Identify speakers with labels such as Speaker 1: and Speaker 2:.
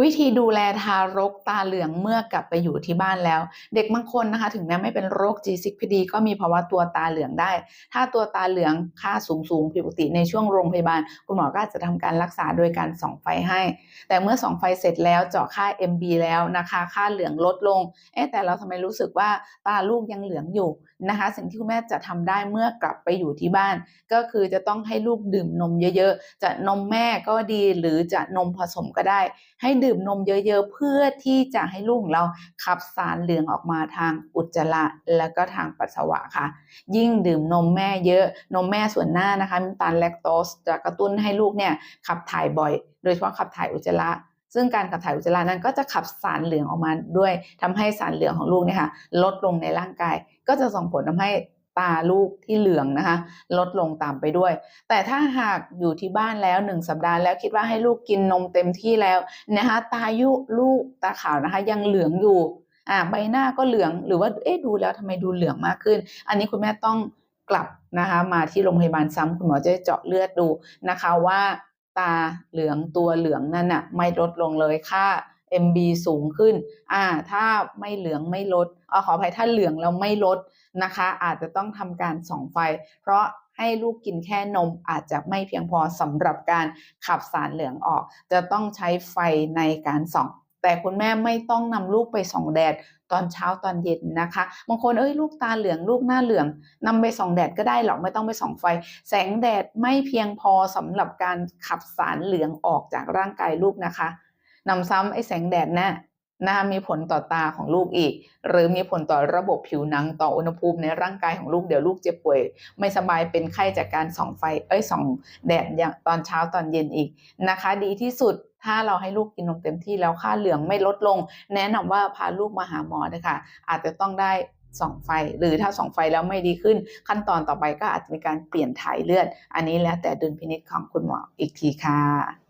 Speaker 1: วิธีดูแลทารกตาเหลืองเมื่อกลับไปอยู่ที่บ้านแล้ว เด็กบางคนนะคะ ถึงแม้ไม่เป็นโรค G6PD ก็มีภาวะตัวตาเหลืองได้ ถ้าตัวตาเหลืองค่าสูงสูงผิดปกติในช่วงโรงพยาบาล คุณหมอก็อาจจะทำการรักษาโดยการส่องไฟให้ แต่เมื่อส่องไฟเสร็จแล้วเจาะค่า MB แล้วนะคะ ค่าเหลืองลดลงเอ๊แต่เราทำไมรู้สึกว่าตาลูกยังเหลืองอยู่นะคะ สิ่งที่คุณแม่จะทำได้เมื่อกลับไปอยู่ที่บ้าน ก็คือจะต้องให้ลูกดื่มนมเยอะๆจะนมแม่ก็ดีหรือจะนมผสมก็ได้ให้ดื่มนมเยอะๆ เพื่อที่จะให้ลูกของเราขับสารเหลืองออกมาทางอุจจาระแล้วก็ทางปัสสาวะค่ะ ยิ่งดื่มนมแม่เยอะนมแม่ส่วนหน้านะคะมีตาลแลคโตสจะกระตุ้นให้ลูกเนี่ยขับถ่ายบ่อย โดยเฉพาะขับถ่ายอุจจาระซึ่งการขับถ่ายอุจจาระนั้นก็จะขับสารเหลืองออกมาด้วยทำให้สารเหลืองของลูกเนี่ยค่ะลดลงในร่างกาย ก็จะส่งผลทำให้ ตาลูกที่เหลืองนะคะ ลดลงตามไปด้วย แต่ถ้าหากอยู่ที่บ้านแล้วหนึ่งสัปดาห์แล้วคิดว่าให้ลูกกินนมเต็มที่แล้วนะคะตายุลูกตาขาวนะคะ ยังเหลืองอยู่อ่าใบหน้าก็เหลืองหรือว่าเอ๊ะดูแล้วทำไมดูเหลืองมากขึ้น อันนี้คุณแม่ต้องกลับนะคะมาที่โรงพยาบาลซ้ำคุณหมอจะเจาะเลือดดูนะคะว่าตาเหลืองตัวเหลืองนั่นน่ะไม่ลดลงเลยค่า MB สูงขึ้น อ่า ถ้าไม่เหลืองไม่ลดเอาขออภัยถ้าเหลืองแล้วไม่ลดนะคะ อาจจะต้องทำการส่องไฟ เพราะให้ลูกกินแค่นมอาจจะไม่เพียงพอสำหรับการขับสารเหลืองออก จะต้องใช้ไฟในการส่อง แต่คุณแม่ไม่ต้องนำลูกไปส่องแดดตอนเช้าตอนเย็นนะคะ บางคนเอ้ยลูกตาเหลืองลูกหน้าเหลืองนำไปส่องแดดก็ได้หรอกไม่ต้องไปส่องไฟ แสงแดดไม่เพียงพอสำหรับการขับสารเหลืองออกจากร่างกายลูกนะคะ นำซ้ำไอ้แสงแดดนะ่ะนะคะมีผลต่อตาของลูกอีก หรือมีผลต่อระบบผิวหนังต่ออุณหภูมิในร่างกายของลูกเดี๋ยวลูกเจ็บป่วย ไม่สบายเป็นไข้จากการส่องไฟเอ้ยส่องแดดอย่างตอนเช้าตอนเย็นอีกนะคะ ดีที่สุดถ้าเราให้ลูกกินนมเต็มที่แล้วค่าเหลืองไม่ลดลง แนะนำว่าพาลูกมาหาหมอนะคะอาจจะต้องได้ส่องไฟ หรือถ้าส่องไฟแล้วไม่ดีขึ้น ขั้นตอนต่อไปก็อาจจะมีการเปลี่ยนถ่ายเลือด อันนี้แล้วแต่ดุลพินิจของคุณหมออีกทีค่ะ